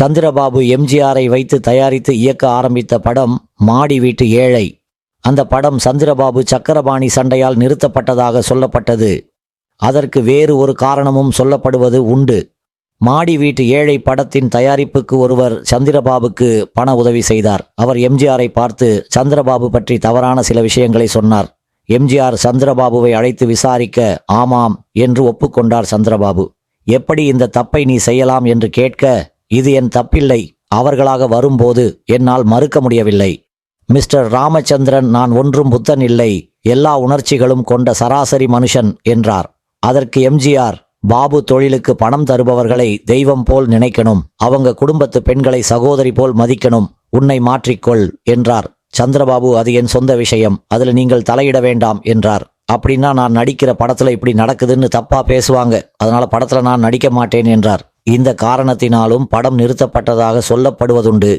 சந்திரபாபு எம்ஜிஆரை வைத்து தயாரித்து இயக்க ஆரம்பித்த படம் மாடி வீட்டு ஏழை. அந்த படம் சந்திரபாபு சக்கரபாணி சண்டையால் நிறுத்தப்பட்டதாக சொல்லப்பட்டது. அதற்கு வேறு ஒரு காரணமும் சொல்லப்படுவது உண்டு. மாடி வீட்டு ஏழை படத்தின் தயாரிப்புக்கு ஒருவர் சந்திரபாபுக்கு பண உதவி செய்தார். அவர் எம்ஜிஆரை பார்த்து சந்திரபாபு பற்றி தவறான சில விஷயங்களை சொன்னார். எம்ஜிஆர் சந்திரபாபுவை அழைத்து விசாரிக்க ஆமாம் என்று ஒப்புக்கொண்டார் சந்திரபாபு. எப்படி இந்த தப்பை நீ செய்யலாம்? என்று கேட்க இது என் தப்பில்லை. அவர்களாக வரும்போது என்னால் மறுக்க முடியவில்லை. மிஸ்டர் ராமச்சந்திரன் நான் ஒன்றும் புத்தன் இல்லை. எல்லா உணர்ச்சிகளும் கொண்ட சராசரி மனுஷன் என்றார். அதற்கு எம்ஜிஆர் பாபு தொழிலுக்கு பணம் தருபவர்களை தெய்வம் போல் நினைக்கணும். அவங்க குடும்பத்து பெண்களை சகோதரி போல் மதிக்கணும். உன்னை மாற்றிக்கொள் என்றார். சந்திரபாபு அது என் சொந்த விஷயம். அதில் நீங்கள் தலையிட வேண்டாம் என்றார். அப்படின்னா நான் நடிக்கிற படத்தில் இப்படி நடக்குதுன்னு தப்பா பேசுவாங்க. அதனால படத்தில் நான் நடிக்க மாட்டேன் என்றார். இந்த காரணத்தினாலும் படம் நிறுத்தப்பட்டதாக சொல்லப்படுவதுண்டு.